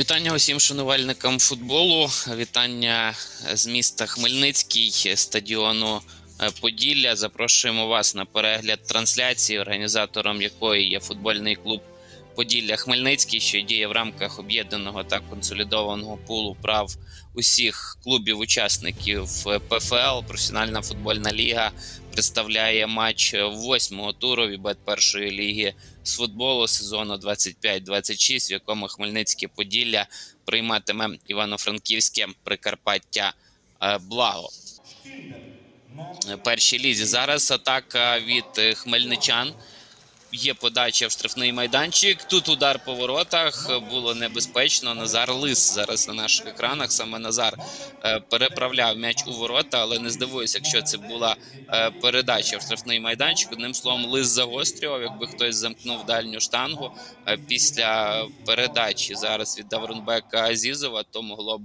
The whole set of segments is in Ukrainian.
Вітання усім шанувальникам футболу. Вітання з міста Хмельницький, стадіону е, Поділля. Запрошуємо вас на перегляд трансляції, організатором якої є футбольний клуб Поділля Хмельницький, що діє в рамках об'єднаного та консолідованого пулу прав усіх клубів-учасників ПФЛ. Професіональна футбольна ліга представляє матч восьмого туру Вібет першої ліги з футболу сезону 25-26, в якому Хмельницьке Поділля прийматиме Івано-Франківське Прикарпаття е, Благо. Першій лізі зараз атака від е, хмельничан. Є подача в штрафний майданчик. Тут удар по воротах було небезпечно. Назар Лис зараз на наших екранах. Саме Назар е, переправляв м'яч у ворота, але не здивуюся, якщо це була е, передача в штрафний майданчик. Одним словом, лис загострював, якби хтось замкнув дальню штангу Е, після передачі зараз від Даврунбека Азізова, то могло б.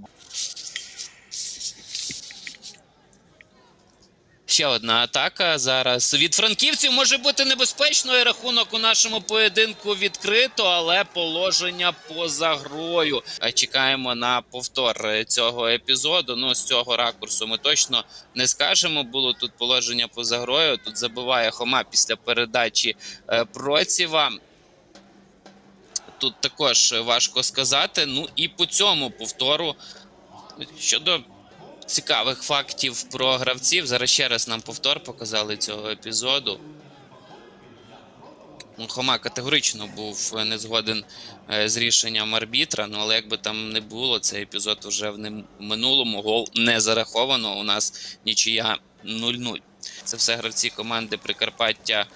Ще одна атака зараз від франківців може бути небезпечною. Рахунок у нашому поєдинку відкрито, але положення поза грою. Чекаємо на повтор цього епізоду. Ну з цього ракурсу ми точно не скажемо. Було тут положення поза грою. Тут забиває Хома після передачі е, Процєва. Тут також важко сказати. Ну і по цьому повтору щодо цікавих фактів про гравців. Зараз ще раз нам повтор показали цього епізоду. Хома категорично був не згоден е, з рішенням арбітра. Ну але як би там не було, цей епізод вже в минулому гол не зараховано. У нас нічия 0-0. Це все гравці команди Прикарпаття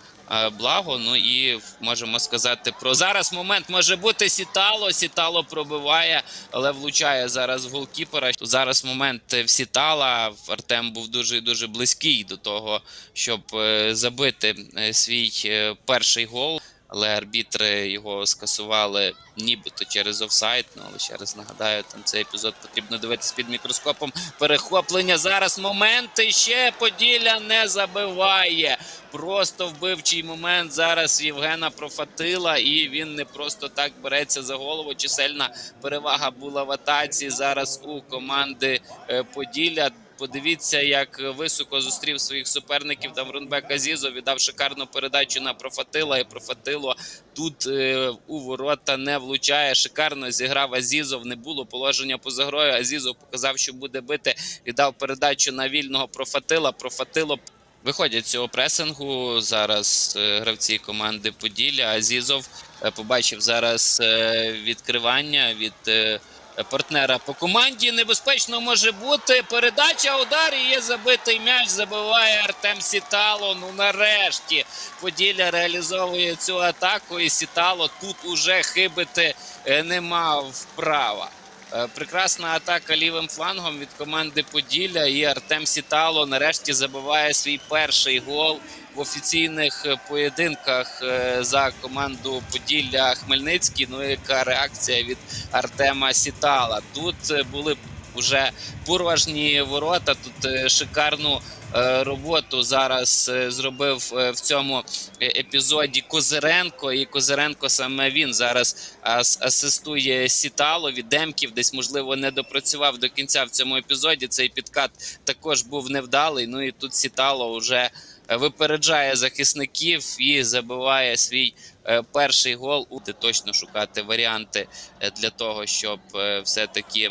Благо. Ну і можемо сказати про зараз. Момент може бути Сітало. Сітало пробиває, але влучає зараз голкіпера. Зараз момент в Сітала. Артем був дуже дуже близький до того, щоб е, забити е, свій е, перший гол. Але арбітри його скасували нібито через офсайд. Ну але ще раз нагадаю, там цей епізод потрібно дивитися під мікроскопом. Перехоплення зараз моменти. Ще Поділля не забиває. Просто вбивчий момент зараз Євгена Профатила, і він не просто так береться за голову. Чисельна перевага була в атаці зараз у команди е, Поділля. Подивіться, як високо зустрів своїх суперників Даврунбек Азізов, віддав шикарну передачу на Профатила. І Профатило тут е, у ворота не влучає. Шикарно зіграв Азізов. Не було положення поза грою. Азізов показав, що буде бити. Віддав передачу на вільного Профатила. Профатило виходять з цього пресингу. Зараз е, гравці команди Поділля. Азізов е, побачив зараз е, відкривання від. Е, партнера по команді. Небезпечно може бути. Передача, удар і є забитий м'яч. Забиває Артем Сітало. Ну нарешті Поділля реалізовує цю атаку. І Сітало тут уже хибити е, не мав права. Е, Прекрасна атака лівим флангом від команди Поділля. І Артем Сітало нарешті забиває свій перший гол в офіційних поєдинках е, за команду Поділля Хмельницький. Ну яка реакція від Артема Сітала? Тут е, були вже пурважні ворота. Тут е, шикарну е, роботу зараз е, зробив в цьому епізоді Козиренко. І Козиренко саме він зараз асистує Сіталові. Демків десь можливо не допрацював до кінця в цьому епізоді. Цей підкат також був невдалий. Ну і тут Сітало вже випереджає захисників і забиває свій перший гол. Буде точно шукати варіанти для того, щоб е, все-таки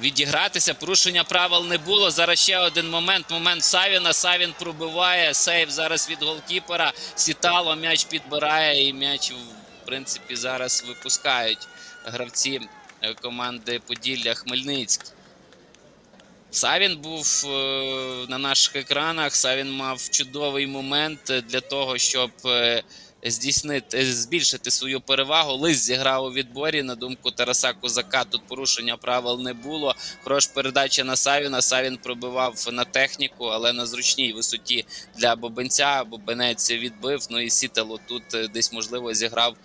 відігратися. Порушення правил не було. Зараз ще один момент. Момент Савіна. Савін пробиває. Сейв зараз від голкіпера. Сітало м'яч підбирає, і м'яч в принципі зараз випускають гравці е, команди Поділля Хмельницький. Савін був е, на наших екранах. Савін мав чудовий момент для того, щоб е, здійснити, збільшити свою перевагу. Лис зіграв у відборі. На думку Тараса Козака, тут порушення правил не було. Хорош передача на Савіна. Савін пробивав на техніку, але на зручній висоті для Бобенця. Бобенець відбив. Ну і Сітело тут е, десь можливо зіграв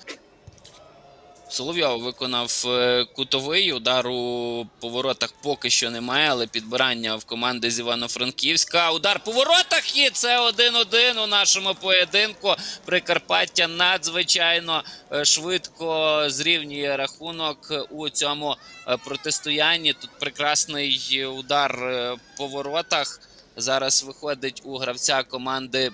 Соловйов виконав е, кутовий удару по воротах поки що немає, але підбирання в команди з Івано-Франківська. Удар по воротах і це 1-1 у нашому поєдинку. Прикарпаття надзвичайно е, швидко зрівнює рахунок у цьому е, протистоянні. Тут прекрасний удар по воротах. Зараз виходить у гравця команди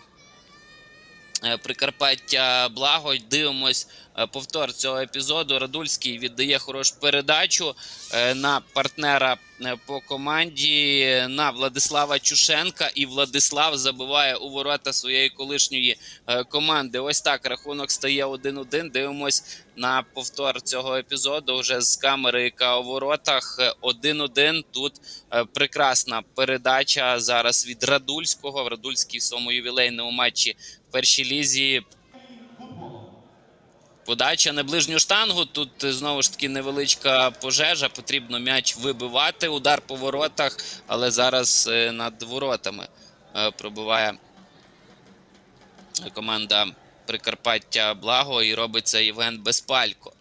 Прикарпаття Благо. Дивимось е, повтор цього епізоду. Радульський віддає хорошу передачу е, на партнера е, по команді на Владислава Чушенка. І Владислав забиває у ворота своєї колишньої е, команди. Ось так рахунок стає 1-1. Дивимось на повтор цього епізоду вже з камери, яка у воротах. Е, 1-1. Тут е, прекрасна передача зараз від Радульського. Радульський в своєму ювілейному матчі першій лізі Подача на ближню штангу. Тут е, знову ж таки невеличка пожежа. Потрібно м'яч вибивати. Удар по воротах, але зараз е, над воротами е, пробиває команда Прикарпаття Благо і робить це Євген Безпалько.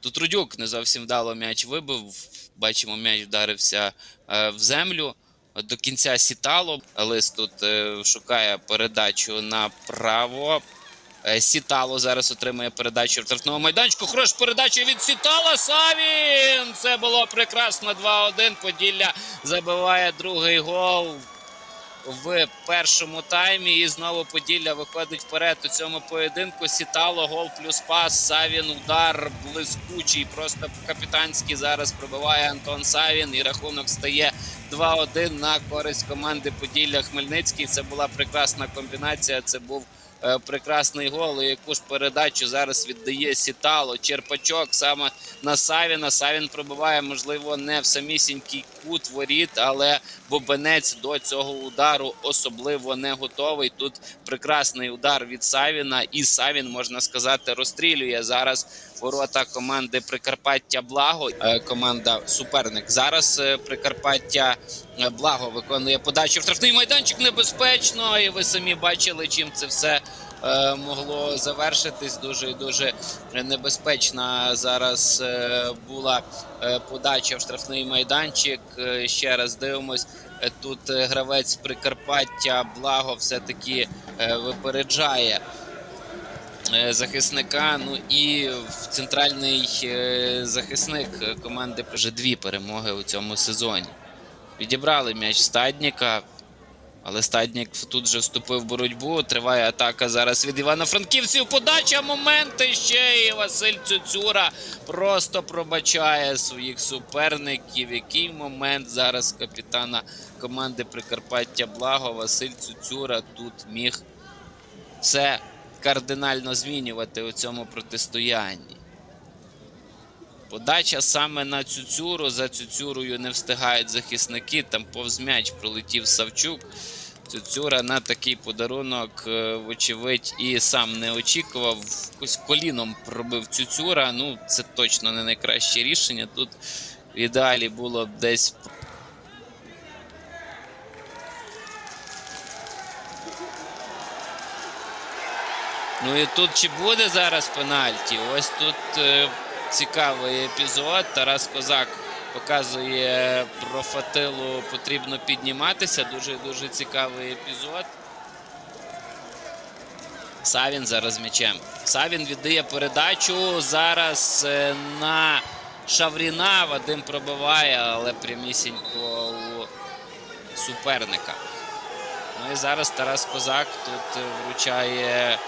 Тут Рудюк не зовсім вдало м'яч вибив. Бачимо, м'яч вдарився в землю. До кінця сітало. Лис тут е, шукає передачу направо. Е, Сітало зараз отримує передачу в штрафному майданчику. Хорош передача від Сітала. Савін! Це було прекрасно. 2-1. Поділля забиває другий гол в першому таймі. І знову Поділля виходить вперед у цьому поєдинку. Сітало, гол плюс пас. Савін, удар блискучий. Просто капітанський зараз пробиває Антон Савін. І рахунок стає 2-1 на користь команди Поділля Хмельницький. Це була прекрасна комбінація. Це був прекрасний гол. І яку ж передачу зараз віддає Сітало. Черпачок саме на Савіна. Савін пробиває, можливо, не в самісінький кут воріт, але Бобенець до цього удару особливо не готовий. Тут прекрасний удар від Савіна, і Савін, можна сказати, розстрілює зараз ворота команди Прикарпаття Благо. Е, Команда суперник. Зараз е, Прикарпаття е, Благо виконує подачу в штрафний майданчик небезпечно. І ви самі бачили, чим це все е, могло завершитись. Дуже і дуже небезпечна зараз е, була е, подача в штрафний майданчик. Е, Ще раз дивимось. Е, Тут е, гравець Прикарпаття Благо все-таки е, випереджає е, захисника. Ну і центральний е, захисник е, команди вже дві перемоги у цьому сезоні. Відібрали м'яч Стадніка. Але Стаднік тут же вступив в боротьбу. Триває атака зараз від Івано-Франківців. Подача моменти ще і Василь Цюцюра просто пробачає своїх суперників. Який момент зараз капітана команди Прикарпаття Благо Василь Цюцюра тут міг все кардинально змінювати у цьому протистоянні. Подача саме на Цюцюру. За Цюцюрою не встигають захисники. Там повз м'яч пролетів Савчук. Цюцюра на такий подарунок, е, вочевидь, і сам не очікував. Якось коліном пробив Цюцюра. Ну, це точно не найкраще рішення. Тут в ідеалі було десь Ну і тут чи буде зараз пенальті? Ось тут е, цікавий епізод. Тарас Козак показує про Фатилу потрібно підніматися. Дуже дуже цікавий епізод. Савін зараз м'ячем. Савін віддає передачу. Зараз е, на Шавріна. Вадим пробиває, але прямісінько у суперника. Ну і зараз Тарас Козак тут е, вручає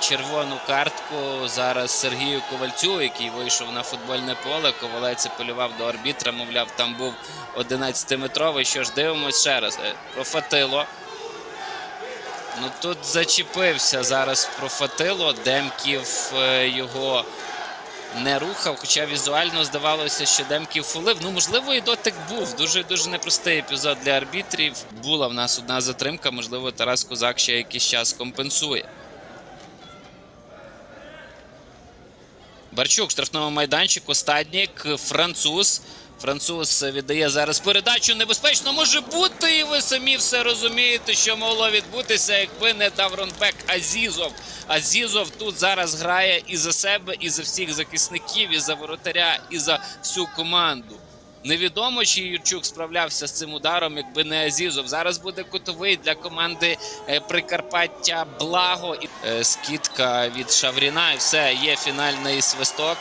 червону картку зараз Сергію Ковальцю, який вийшов на футбольне поле. Ковалець апелював до арбітра, мовляв, там був 11-метровий. Що ж, дивимось ще раз. Е, Профатило. Ну тут зачепився зараз профатило. Демків е, його не рухав, хоча візуально здавалося, що Демків фулив. Ну, можливо, і дотик був. Дуже дуже непростий епізод для арбітрів. Була в нас одна затримка. Можливо, Тарас Козак ще якийсь час компенсує. Барчук, штрафному майданчику, стаднік, француз. Француз віддає зараз передачу. Небезпечно може бути, і ви самі все розумієте, що могло відбутися, якби не Давронбек Азізов. Азізов тут зараз грає і за себе, і за всіх захисників, і за воротаря, і за всю команду. Невідомо, чи Юрчук справлявся з цим ударом, якби не Азізов. Зараз буде кутовий для команди е, Прикарпаття Благо. Е, Скидка від Шавріна. І все, є фінальний свисток.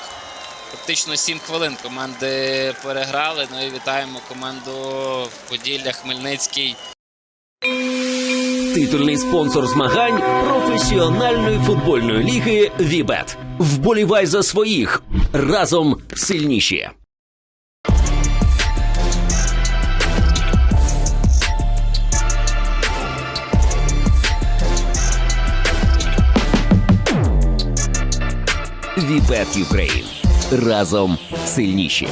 Фактично 7 хвилин команди переграли. Ну і вітаємо команду Поділля Хмельницький. Титульний спонсор змагань професіональної футбольної ліги Вібет. Вболівай за своїх разом сильніші. Вібет Ukraine. разом сильніші.